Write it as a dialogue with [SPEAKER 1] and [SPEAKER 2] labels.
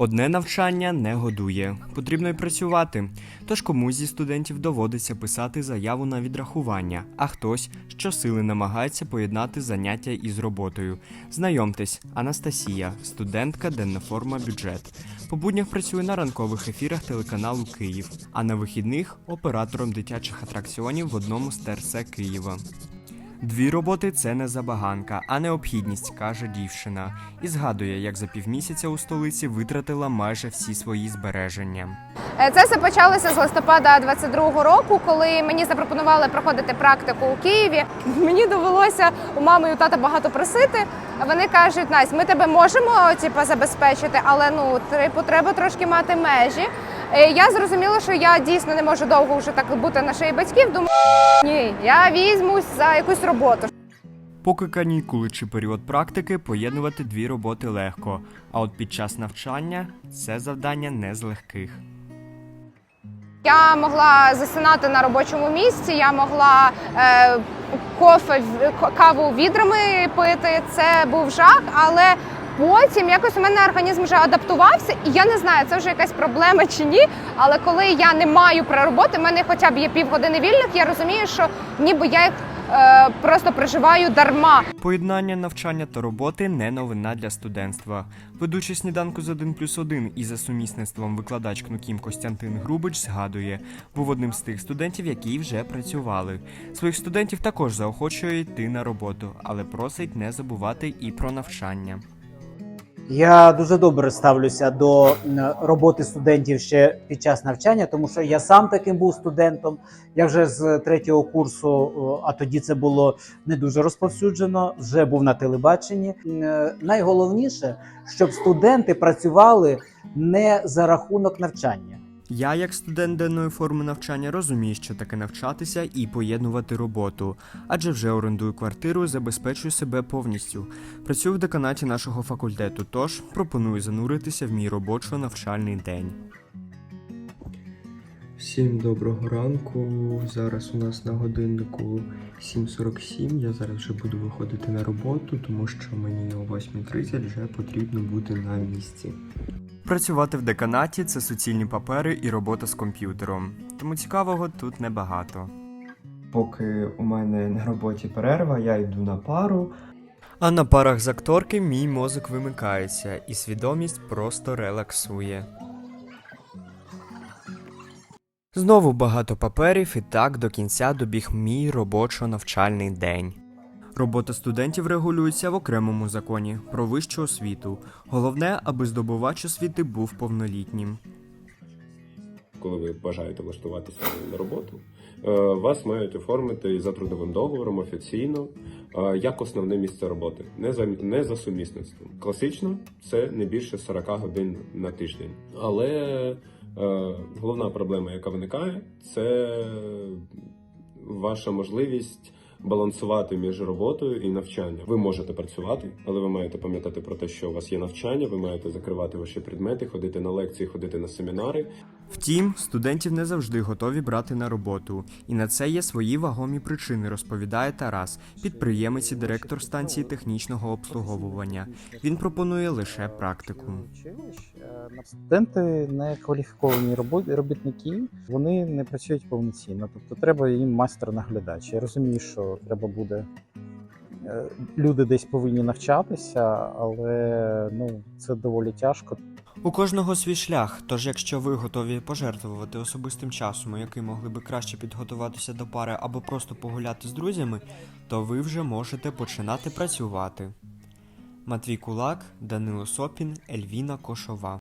[SPEAKER 1] Одне навчання не годує, потрібно й працювати. Тож комусь зі студентів доводиться писати заяву на відрахування, а хтось щосили намагається поєднати заняття із роботою. Знайомтесь, Анастасія, студентка денна форма бюджет. По буднях працює на ранкових ефірах телеканалу Київ, а на вихідних оператором дитячих атракціонів в одному з ТРС Києва. Дві роботи це не забаганка, а необхідність, каже дівчина, і згадує, як за півмісяця у столиці витратила майже всі свої збереження.
[SPEAKER 2] Е, Це все почалося з листопада 22-го року, коли мені запропонували проходити практику у Києві. Мені довелося у мами і у тата багато просити. Вони кажуть, Настя, ми тебе можемо типу, забезпечити, але ну типу, треба трошки мати межі. Е, Я зрозуміла, що я дійсно не можу довго вже так бути на шиї батьків. Думаю, ні, я візьмусь за якусь роботу.
[SPEAKER 1] Поки канікули чи період практики поєднувати дві роботи легко, а от під час навчання це завдання не з легких.
[SPEAKER 2] Я могла засинати на робочому місці, я могла е, кофе, каву відрами пити. Це був жах, але потім якось у мене організм вже адаптувався, і я не знаю, це вже якась проблема чи ні. Але коли я не маю про роботи, в мене хоча б є півгодини вільних, я розумію, що ніби я їх е, просто проживаю дарма.
[SPEAKER 1] Поєднання навчання та роботи не новина для студентства. Ведучий сніданку з 1 плюс 1 і за сумісництвом викладач КНУКІМ Костянтин Грубич згадує, був одним з тих студентів, які вже працювали. Своїх студентів також заохочує йти на роботу, але просить не забувати і про навчання.
[SPEAKER 3] Я дуже добре ставлюся до роботи студентів ще під час навчання, тому що я сам таким був студентом. Я вже з третього курсу, а тоді це було не дуже розповсюджено, вже був на телебаченні. Е, Найголовніше, щоб студенти працювали не за рахунок навчання.
[SPEAKER 1] Я, як студент денної форми навчання, розумію, що таке навчатися і поєднувати роботу, адже вже орендую квартиру забезпечую себе повністю. Працюю в деканаті нашого факультету, тож пропоную зануритися в мій робочо-навчальний день.
[SPEAKER 4] Всім доброго ранку. Зараз у нас на годиннику 7.47. Я зараз вже буду виходити на роботу, тому що мені о 8.30 вже потрібно бути на місці.
[SPEAKER 1] Працювати в деканаті це суцільні папери і робота з комп'ютером, тому цікавого тут небагато.
[SPEAKER 4] Поки у мене на роботі перерва, я йду на пару.
[SPEAKER 1] А на парах з акторки мій мозок вимикається, і свідомість просто релаксує. Знову багато паперів, і так до кінця добіг мій робочо-навчальний день. Робота студентів регулюється в окремому законі про вищу освіту. Головне, аби здобувач освіти був повнолітнім.
[SPEAKER 5] коли ви бажаєте влаштуватися на роботу, е, вас мають оформити за трудовим договором офіційно е, як основне місце роботи, не за не за сумісництвом. Класично це не більше 40 годин на тиждень. Але е, головна проблема, яка виникає, це ваша можливість. Балансувати між роботою і навчанням. Ви можете працювати, але ви маєте пам'ятати про те, що у вас є навчання, ви маєте закривати ваші предмети, ходити на лекції, ходити на семінари.
[SPEAKER 1] Втім, студентів не завжди готові брати на роботу, і на це є свої вагомі причини, розповідає Тарас, підприємець і директор станції технічного обслуговування. Він пропонує лише практику.
[SPEAKER 6] Студенти не кваліфіковані робітники, вони не працюють повноцінно. Тобто треба їм майстер-наглядач. Я розумію, що треба буде. е, Люди десь повинні навчатися, але ну це доволі тяжко.
[SPEAKER 1] У кожного свій шлях, тож якщо ви готові пожертвувати особистим часом, який могли би краще підготуватися до пари або просто погуляти з друзями, то ви вже можете починати працювати. Матвій Кулак, Данило Сопін, Ельвіна Кошова.